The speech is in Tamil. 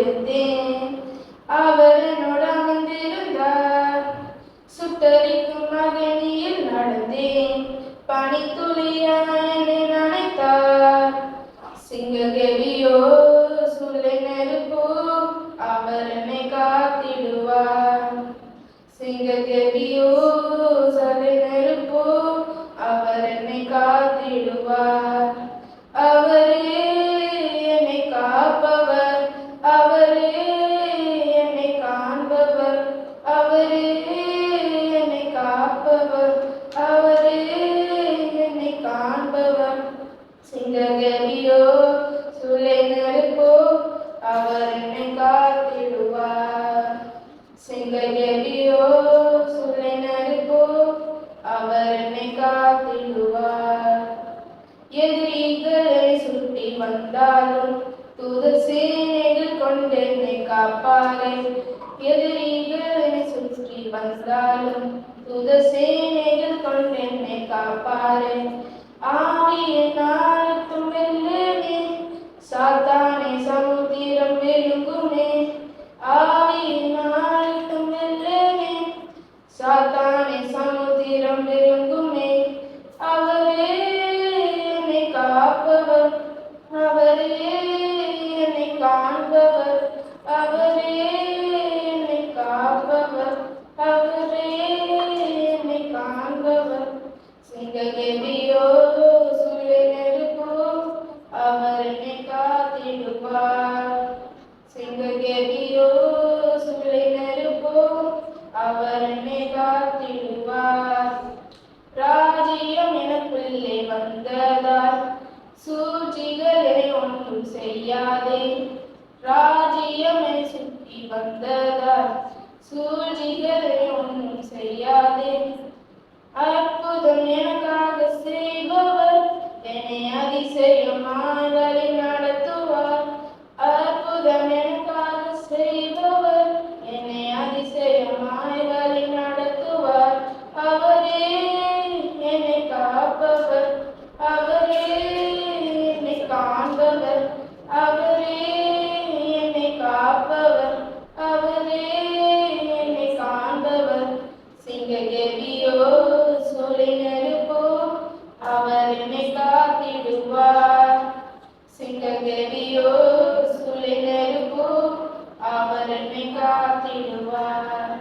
இருந்தேன் அவர் என்னோட அமர்ந்திருந்தார் சுட்டரிக்கும் மகனியில் நடந்தேன். பனித்துளியான நினைத்தார். சிங்ககவியோ சிங்ககவியோ சுலை நெருப்போ அவர் எதிரிகளை சுற்றி வந்தாலும் தூதர் சேனைகள் கொண்டு காப்பாரே எதிரிகளை சுற்றி வந்தாலும் தூதர் சேனைகள் காப்பாரே சமுத்திரம் அவரே என்னை காப்பவர். அவரே என்னை காண்பவர். அவரே என்னை காப்பவர். அவரே என்னை காண்பவர். சிங்ககவியோ சுழி நெருப்போ அவர் என்னை காத்திடுவார். சிங்ககவியோ சுழி நெருப்போ அவர் என்னை காத்திடுவார். ராஜ்யம் எனக்குள்ளே வந்ததால் சூழ்ச்சிகளை ஒன்றும் செய்யாதே. ராஜ்யம் என சுற்றி வந்ததால் சூழ்ச்சிகளை திகழ்கியோ சூரியனருப்போ அவர் என்னை காத்திடுவார். சிங்ககேவியோ சூரியனருப்போ அவர் என்னை காத்திடுவார்.